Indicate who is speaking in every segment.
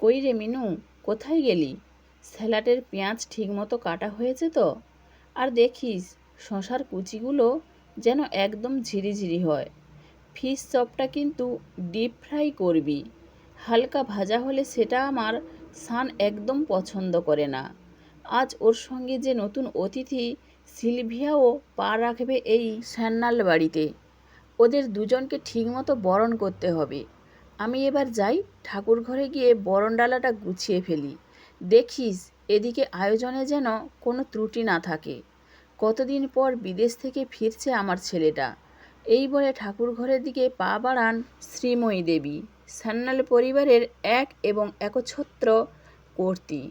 Speaker 1: কই রে মিনু, কোথায় গেলি? স্যালাডের পেঁয়াজ ঠিকমতো কাটা হয়েছে তো? আর দেখিস, শশার কুচিগুলো যেন একদম ঝিরিঝিরি হয়। ফিশ চপটা কিন্তু ডিপ ফ্রাই করবি। হালকা ভাজা হলে সেটা আমার সান একদম পছন্দ করে না। আজ ওর সঙ্গে যে নতুন অতিথি সিলভিয়াও পা রাখবে এই স্যান্নাল বাড়িতে। ওদের দুজনকে ঠিকমতো বরণ করতে হবে। আমি এবার যাই ঠাকুর ঘরে গিয়ে বরণ ডালাটা গুছিয়ে ফেলি। দেখিস, এদিকে আয়োজনে যেন কোনো ত্রুটি না থাকে। কতদিন পর বিদেশ থেকে ফিরছে আমার ছেলেটা। এই বলে ঠাকুর ঘরের দিকে পা বাড়ান শ্রীময়ী দেবী, সান্যাল পরিবারের এক এবং একছত্র কর্তী।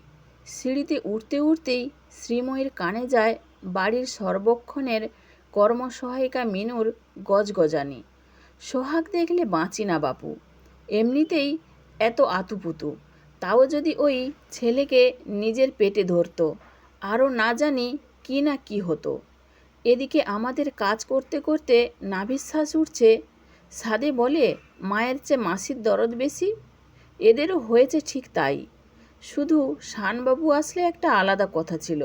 Speaker 1: সিঁড়িতে উঠতে উঠতেই শ্রীময়ীর কানে যায় বাড়ির সর্বক্ষণের কর্মসহায়িকা মিনুর গজগজানি। সোহাগ দেখলে বাঁচি না বাপু। এমনিতেই এত আতুপুতু। তাও যদি ওই ছেলেকে নিজের পেটে ধরতো, আরও না জানি কি না কি হতো। এদিকে আমাদের কাজ করতে করতে নাভিশ্বাস উঠছে, সাদে বলে, মায়ের চেয়ে মাসির দরদ বেশি? এদেরও হয়েছে ঠিক তাই। শুধু শানবাবু আসলে একটা আলাদা কথা ছিল,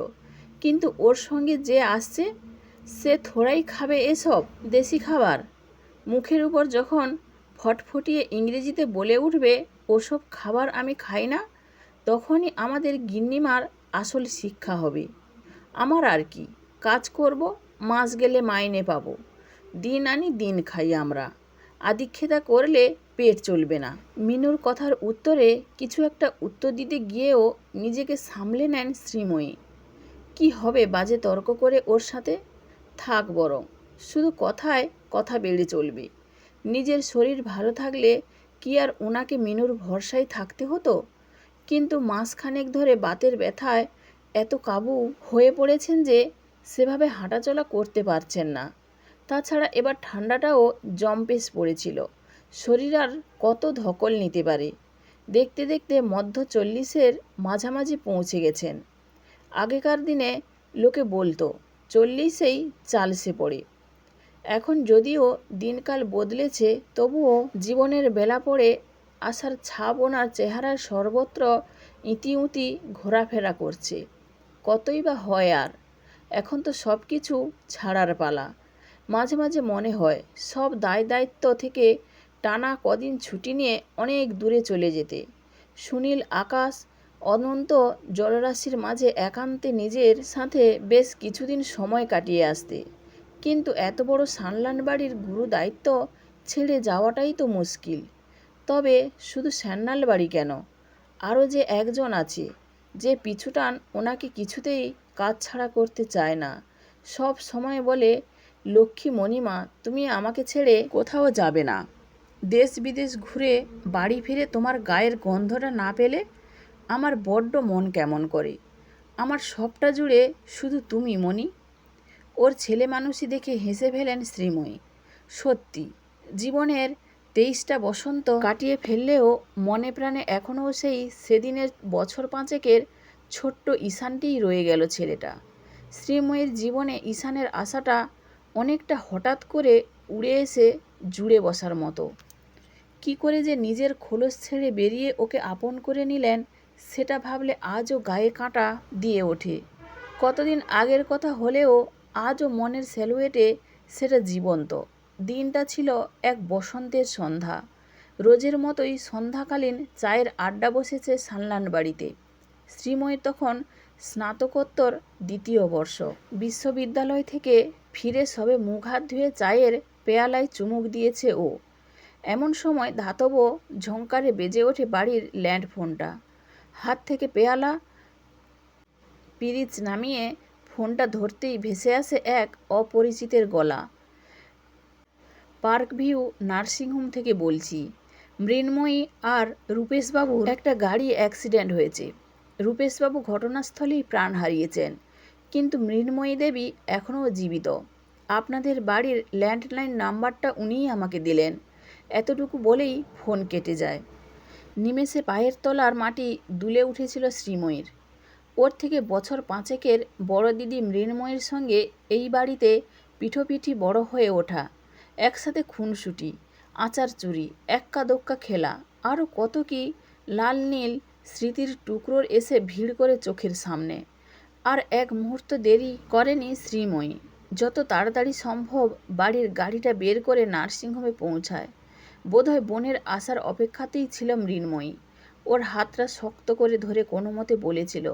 Speaker 1: কিন্তু ওর সঙ্গে যে আসছে, সে থোড়াই খাবে এসব দেশি খাবার। মুখের উপর যখন ফটফটিয়ে ইংরেজিতে বলে উঠবে, ওসব খাবার আমি খাই না, তখনই আমাদের গিন্নিমার আসল শিক্ষা হবে। আমার আর কি, কাজ করব, মাস গেলে মাইনে পাবো। দিন আনি দিন খাই আমরা। আদিক্ষেতা করলে পেট চলবে না। মিনুর কথার উত্তরে কিছু একটা উত্তর দিতে গিয়েও নিজেকে সামলে নেন শ্রীময়ী। কি হবে বাজে তর্ক করে ওর সাথে? থাক বরং, শুধু কথায় কথা বেড়ে চলবে। নিজের শরীর ভালো থাকলে কি আর ওনাকে মিনুর ভরসায় থাকতে হতো? কিন্তু মাসখানেক ধরে বাতের ব্যথায় এত কাবু হয়ে পড়েছেন যে সেভাবে হাঁটাচলা করতে পারছেন না। তাছাড়া এবার ঠান্ডাটাও জম্পেস পড়েছিল। শরীর আর কত ধকল নিতে পারে? দেখতে দেখতে মধ্য চল্লিশের মাঝামাঝি পৌঁছে গেছেন। আগেকার দিনে লোকে বলতো, চল্লিশেই চালসে পড়ে। এখন যদিও দিনকাল বদলেছে, তবুও জীবনের বেলা পড়ে আসার ছাপ ওনার চেহারার সর্বত্র ইতিউতি ঘোরাফেরা করছে। কতই বা হয় আর, এখন তো সব কিছু ছাড়ার পালা। মাঝে মাঝে মনে হয়, সব দায় দায়িত্ব থেকে টানা কদিন ছুটি নিয়ে অনেক দূরে চলে যেতে। সুনীল, আকাশ, অনন্ত জলরাশির মাঝে একান্তে নিজের সাথে বেশ কিছুদিন সময় কাটিয়ে আসতে। কিন্তু এত বড় সানলান বাড়ির গুরু দায়িত্ব ছেড়ে যাওয়াটাই তো মুশকিল। তবে শুধু স্যান্নাল বাড়ি কেন? আরও যে একজন আছে, যে পিছুটান ওনাকে কিছুতেই কাজ ছাড়া করতে চায় না। সব সময় বলে, লক্ষ্মী মণিমা, তুমি আমাকে ছেড়ে কোথাও যাবে না। দেশ বিদেশ ঘুরে বাড়ি ফিরে তোমার গায়ের গন্ধটা না পেলে আমার বড্ড মন কেমন করে। আমার সবটা জুড়ে শুধু তুমি মণি। ওর ছেলে মানুষই দেখে হেসে ফেলেন শ্রীময়ী। সত্যি, জীবনের তেইশটা বসন্ত কাটিয়ে ফেললেও মনে প্রাণে এখনও সেই সেদিনের বছর পাঁচেকের ছোট্ট ঈশানটিই রয়ে গেল ছেলেটা। শ্রীময়ীর জীবনে ঈশানের আশাটা অনেকটা হঠাৎ করে উড়ে এসে জুড়ে বসার মতো। কি করে যে নিজের খোলস ছেড়ে বেরিয়ে ওকে আপন করে নিলেন, সেটা ভাবলে আজও গায়ে কাঁটা দিয়ে ওঠে। কতদিন আগের কথা হলেও আজও মনের স্যালুয়েটে সেটা জীবন্ত। দিনটা ছিল এক বসন্তের সন্ধ্যা। রোজের মতোই সন্ধ্যাকালীন চায়ের আড্ডা বসেছে সানলান বাড়িতে। শ্রীময়ী তখন স্নাতকোত্তর দ্বিতীয় বর্ষ। বিশ্ববিদ্যালয় থেকে ফিরে সবে মুখ হাত ধুয়ে চায়ের পেয়ালায় চুমুক দিয়েছে ও। এমন সময় ধাতব ঝঙ্কারে বেজে ওঠে বাড়ির ল্যান্ড ফোনটা হাত থেকে পেয়ালা পিরিচ নামিয়ে ফোনটা ধরতেই ভেসে আসে এক অপরিচিতের গলা। পার্ক ভিউ নার্সিংহোম থেকে বলছি। মৃন্ময়ী আর রূপেশবাবুর একটা গাড়ি অ্যাক্সিডেন্ট হয়েছে। রূপেশবাবু ঘটনাস্থলেই প্রাণ হারিয়েছেন। কিন্তু মৃন্ময়ী দেবী এখনও জীবিত। আপনাদের বাড়ির ল্যান্ডলাইন নাম্বারটা উনিই আমাকে দিলেন। এতটুকু বলেই ফোন কেটে যায়। নিমেষে পায়ের তলার মাটি দুলে উঠেছিল শ্রীময়ীর। ওর থেকে বছর পাঁচেকের বড় দিদি মৃন্ময়ের সঙ্গে এই বাড়িতে পিঠোপিঠি বড় হয়ে ওঠা, একসাথে খুনসুটি, আচার চুরি এক্কা দোক্কা খেলা, আরও কত কি লাল নীল স্মৃতির টুকরোর এসে ভিড় করে চোখের সামনে। আর এক মুহূর্ত দেরি করেনি শ্রীময়ী, যত তাড়াতাড়ি সম্ভব বাড়ির গাড়িটা বের করে নার্সিংহোমে পৌঁছায়। বোধহয় বোনের আসার অপেক্ষাতেই ছিল মৃন্ময়ী। ওর হাতটা শক্ত করে ধরে কোনো মতে বলেছিল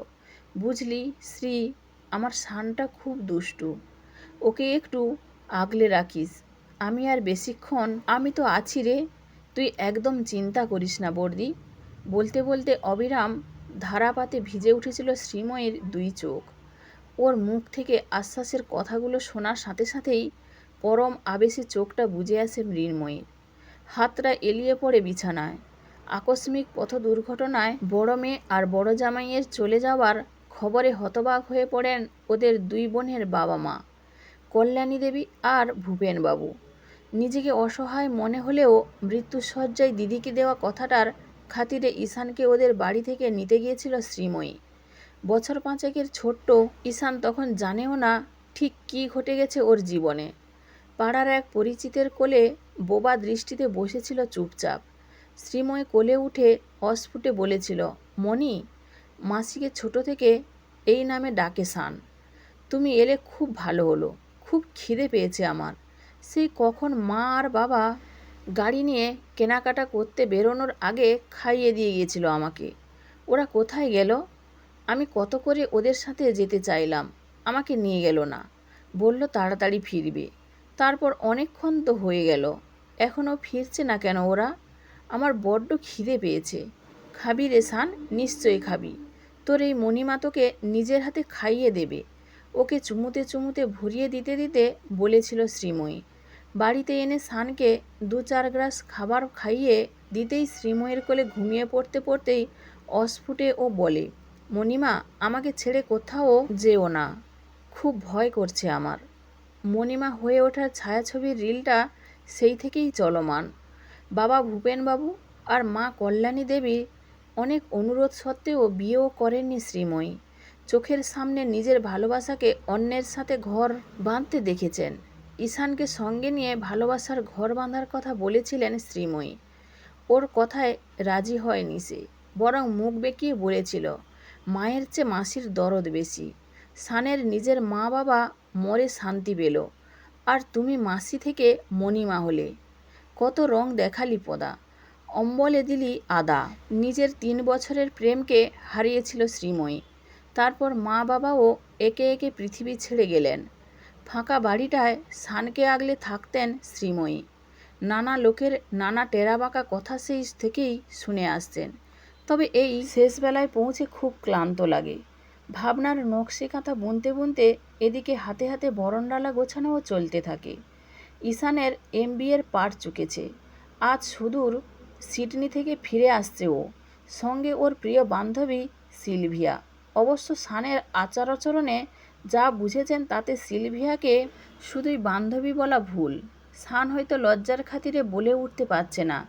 Speaker 1: বুঝলি, শ্রী, আমার সানটা খুব দুষ্টু। ওকে একটু আগলে রাখিস। আমি আর বেশিক্ষণ, আমি তো আছি রে। তুই একদম চিন্তা করিস না বর্দি বলতে বলতে অবিরাম ধারাপাতে ভিজে উঠেছিল শ্রীময়ের দুই চোখ। ওর মুখ থেকে আশ্বাসের কথাগুলো শোনার সাথে সাথেই পরম আবেশে চোখটা বুঝে আসে মৃন্ময়ীর। হাতটা এলিয়ে পড়ে বিছানায়। আকস্মিক পথ দুর্ঘটনায় বড় মেয়ে আর বড় জামাইয়ের চলে যাওয়ার খবরে হতবাক হয়ে পড়েন ওদের দুই বোনের বাবা মা, কল্যাণী দেবী আর ভূপেনবাবু নিজেকে অসহায় মনে হলেও মৃত্যুসজ্জায় দিদিকে দেওয়া কথাটার খাতিরে ঈশানকে ওদের বাড়ি থেকে নিতে গিয়েছিল শ্রীময়ী। বছর পাঁচেকের ছোট্ট ঈশান তখন জানেও না ঠিক কী ঘটে গেছে ওর জীবনে। পাড়ার এক পরিচিতের কোলে বোবা দৃষ্টিতে বসেছিল চুপচাপ। শ্রীময় কোলে উঠে অস্ফুটে বলেছিল, মণি মাসিকে ছোট থেকে এই নামে ডাকে সান। তুমি এলে খুব ভালো হলো, খুব খিদে পেয়েছে আমার। সেই কখন মা আর বাবা গাড়ি নিয়ে কেনাকাটা করতে বেরোনোর আগে খাইয়ে দিয়ে গিয়েছিল আমাকে। ওরা কোথায় গেল? আমি কত করে ওদের সাথে যেতে চাইলাম? আমাকে নিয়ে গেল না। বলল তাড়াতাড়ি ফিরবে। তারপর অনেকক্ষণ তো হয়ে গেল। এখনও ফিরছে না কেন ওরা? আমার বড্ড খিদে পেয়েছে। খাবি রে সান, নিশ্চয়ই খাবি। তোর এই মণিমা তোকে নিজের হাতে খাইয়ে দেবে। ওকে চুমুতে চুমুতে ভরিয়ে দিতে দিতে বলেছিল শ্রীময়ী। বাড়িতে এনে সানকে দু চার গ্লাস খাবার খাইয়ে দিতেই শ্রীময়ের কোলে ঘুমিয়ে পড়তে পড়তেই অস্ফুটে ও বলে, মণিমা, আমাকে ছেড়ে কোথাও যেও না। খুব ভয় করছে আমার মণিমা হয়ে ওঠার ছায়াছবির রিলটা সেই থেকেই চলমান। বাবা ভূপেনবাবু আর মা কল্যাণী দেবী অনেক অনুরোধ সত্ত্বেও বিয়েও করেননি শ্রীময়ী। চোখের সামনে নিজের ভালোবাসাকে অন্যের সাথে ঘর বাঁধতে দেখেছেন। ঈশানকে সঙ্গে নিয়ে ভালোবাসার ঘর বাঁধার কথা বলেছিলেন শ্রীময়ী। ওর কথায় রাজি হয়নি সে, বরং মুখ বেঁকিয়ে বলেছিল, মায়ের চেয়ে মাসির দরদ বেশি। সানের নিজের মা বাবা মরে শান্তি পেল। আর তুমি মাসি থেকে মণিমা হলে। কত রং দেখালি পদা। অম্বলে দিলি আদা। নিজের তিন বছরের প্রেমকে হারিয়েছিল শ্রীময়ী। তারপর মা বাবাও একে একে পৃথিবী ছেড়ে গেলেন। ফাঁকা বাড়িটায় সানকে আগলে থাকতেন শ্রীময়ী। নানা লোকের নানা টেরাবাঁকা কথা সেই থেকেই শুনে আসছেন। তবে এই শেষবেলায় পৌঁছে খুব ক্লান্ত লাগে। ভাবনার নকশি কাঁথা বুনতে বুনতে এদিকে হাতে হাতে বরণডালা গোছানোও চলতে থাকে। ঈশানের এম এর পাঠ চুকেছে। আজ সুদূর সিডনি থেকে ফিরে আসছে ও। সঙ্গে ওর প্রিয় বান্ধবী সিলভিয়া। অবশ্য সানের আচার আচরণে যা বুঝেছেন তাতে সিলভিয়াকে শুধুই বান্ধবী বলা ভুল। সান হয়তো লজ্জার খাতিরে বলে উঠতে পারছে না।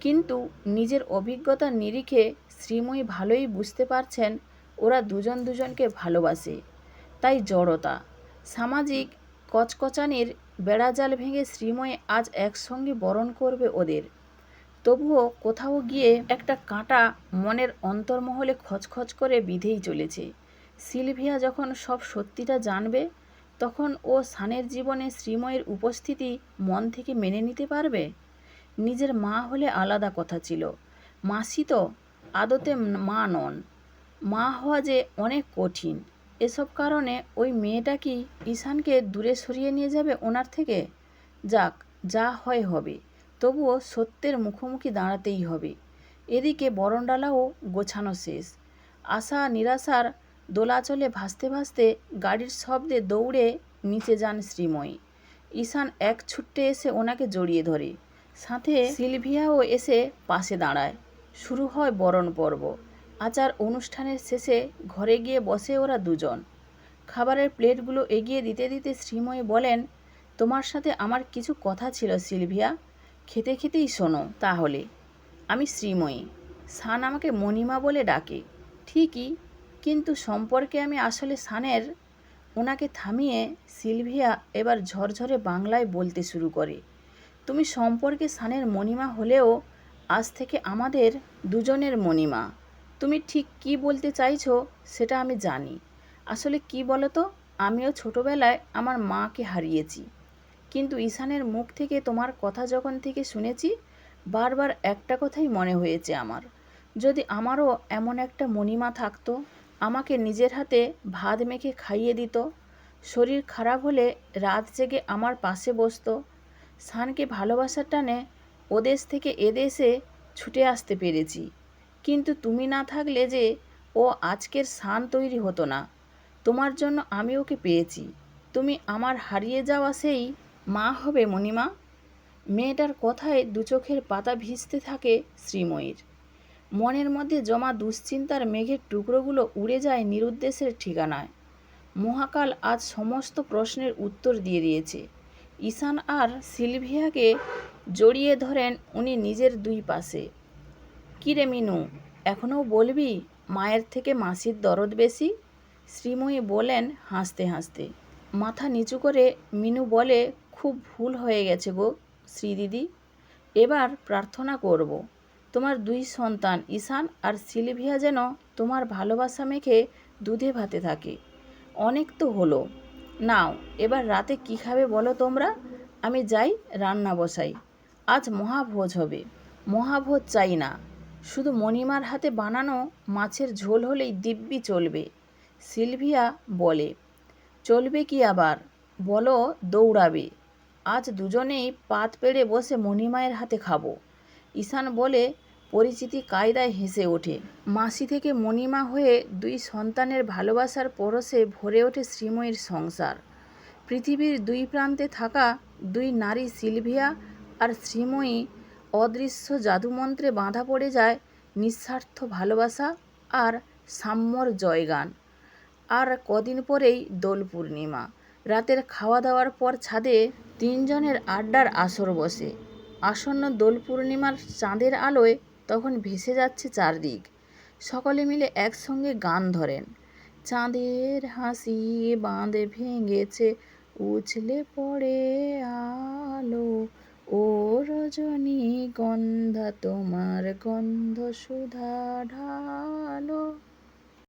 Speaker 1: কিন্তু নিজের অভিজ্ঞতার নিরিখে শ্রীময়ী ভালোই বুঝতে পারছেন ওরা দুজন দুজনকে ভালোবাসে। তাই জড়তা, সামাজিক কচকচানির বেড়াজাল ভেঙে শ্রীময় আজ একসঙ্গে বরণ করবে ওদের। তবুও কোথাও গিয়ে একটা কাঁটা মনের অন্তর্মহলে খচখচ করে বিধেই চলেছে। সিলভিয়া যখন সব সত্যিটা জানবে, তখন ও সানের জীবনে শ্রীময়ের উপস্থিতি মন থেকে মেনে নিতে পারবে? নিজের মা হলে আলাদা কথা ছিল। মাসি তো আদতে মা নন। মা হওয়া যে অনেক কঠিন। এসব কারণে ওই মেয়েটা কি ঈশানকে দূরে সরিয়ে নিয়ে যাবে ওনার থেকে? যাক, যা হয় হবে। তবুও সত্যের মুখোমুখি দাঁড়াতেই হবে। এদিকে বরণডালাও গোছানো শেষ। আশা নিরাশার দোলাচলে ভাসতে ভাসতে গাড়ির শব্দে দৌড়ে নিচে যান শ্রীময়ী। ঈশান এক ছুট্টে এসে ওনাকে জড়িয়ে ধরে। সাথে সিলভিয়াও এসে পাশে দাঁড়ায়। শুরু হয় বরণ পর্ব। আচার অনুষ্ঠানের শেষে ঘরে গিয়ে বসে ওরা দুজন। খাবারের প্লেটগুলো এগিয়ে দিতে দিতে শ্রীময়ী বলেন, তোমার সাথে আমার কিছু কথা ছিল, সিলভিয়া। খেতে খেতেই শোনো, তাহলে। আমি শ্রীময়ী। সান আমাকে মণিমা বলে ডাকে। ঠিকই, কিন্তু সম্পর্কে আমি আসলে সানের ওনাকে থামিয়ে সিলভিয়া এবার ঝরঝরে বাংলায় বলতে শুরু করে। তুমি সম্পর্কে সানের মণিমা হলেও আজ থেকে আমাদের দুজনের মণিমা। তুমি ঠিক কি বলতে চাইছো সেটা আমি জানি। আসলে কি বলো তো আমিও ছোটবেলায় আমার মাকে হারিয়েছি। কিন্তু ঈশানের মুখ থেকে তোমার কথা যখন থেকে শুনেছি, বারবার একটা কথাই মনে হয়েছে আমার। যদি আমারও এমন একটা মণিমা থাকতো, আমাকে নিজের হাতে ভাত মেখে খাইয়ে দিত, শরীর খারাপ হলে রাত জেগে আমার পাশে বসতো, সানকে ভালোবাসার টানে ওদেশ থেকে এদেশে ছুটে আসতে পেরেছি। কিন্তু তুমি না থাকলে যে ও আজকের সান তৈরি হতো না। তোমার জন্য আমি ওকে পেয়েছি। তুমি আমার হারিয়ে যাওয়া সেই মা হবে মণিমা। মেয়েটার কথায় দু চোখের পাতা ভিজতে থাকে শ্রীময়ীর। মনের মধ্যে জমা দুশ্চিন্তার মেঘের টুকরোগুলো উড়ে যায় নিরুদ্দেশের ঠিকানায়। মহাকাল আজ সমস্ত প্রশ্নের উত্তর দিয়ে দিয়েছে। ঈশান আর সিলভিয়াকে জড়িয়ে ধরেন উনি নিজের দুই পাশে। কিরে মিনু, এখনও বলবি মায়ের থেকে মাসির দরদ বেশি? শ্রীময়ী বলেন হাসতে হাসতে। মাথা নিচু করে মিনু বলে খুব ভুল হয়ে গেছে গো, শ্রীদিদি। এবার প্রার্থনা করব, তোমার দুই সন্তান ঈশান আর সিলভিয়া যেন তোমার ভালোবাসা মেখে দুধে ভাতে থাকে। অনেক তো হলো। নাও, এবার রাতে কি খাবে বলো তোমরা? আমি যাই রান্না বসাই। আজ মহাভোজ হবে। মহাভোজ চাই না। শুধু মণিমার হাতে বানানো মাছের ঝোল হলেই দিব্যি চলবে, সিলভিয়া বলে। চলবে কি আবার? বলো দৌড়াবে। আজ দুজনেই পাত পেড়ে বসে মণিমায়ের হাতে খাব। ঈশান বলে পরিচিতি কায়দায় হেসে ওঠে। মাসি থেকে মণিমা হয়ে দুই সন্তানের ভালোবাসার পরশে ভরে ওঠে শ্রীময়ীর সংসার। পৃথিবীর দুই প্রান্তে থাকা দুই নারী সিলভিয়া আর শ্রীময়ী অদৃশ্য জাদুমন্ত্রে বাঁধা পড়ে যায় নিঃস্বার্থ ভালোবাসা আর সাম্যর জয়গান। আর কদিন পরেই দোল পূর্ণিমা রাতের খাওয়া দাওয়ার পর ছাদে তিনজনের আড্ডার আসর বসে। আসন্ন দোল পূর্ণিমার চাঁদের আলোয় তখন ভেসে যাচ্ছে চারদিক। সকলে মিলে একসঙ্গে গান ধরেন। চাঁদের হাসি বাঁধ ভেঙেছে, উছলে পড়ে আলো। ও রজনী গন্ধা, তোমার গন্ধ সুধা ঢালো।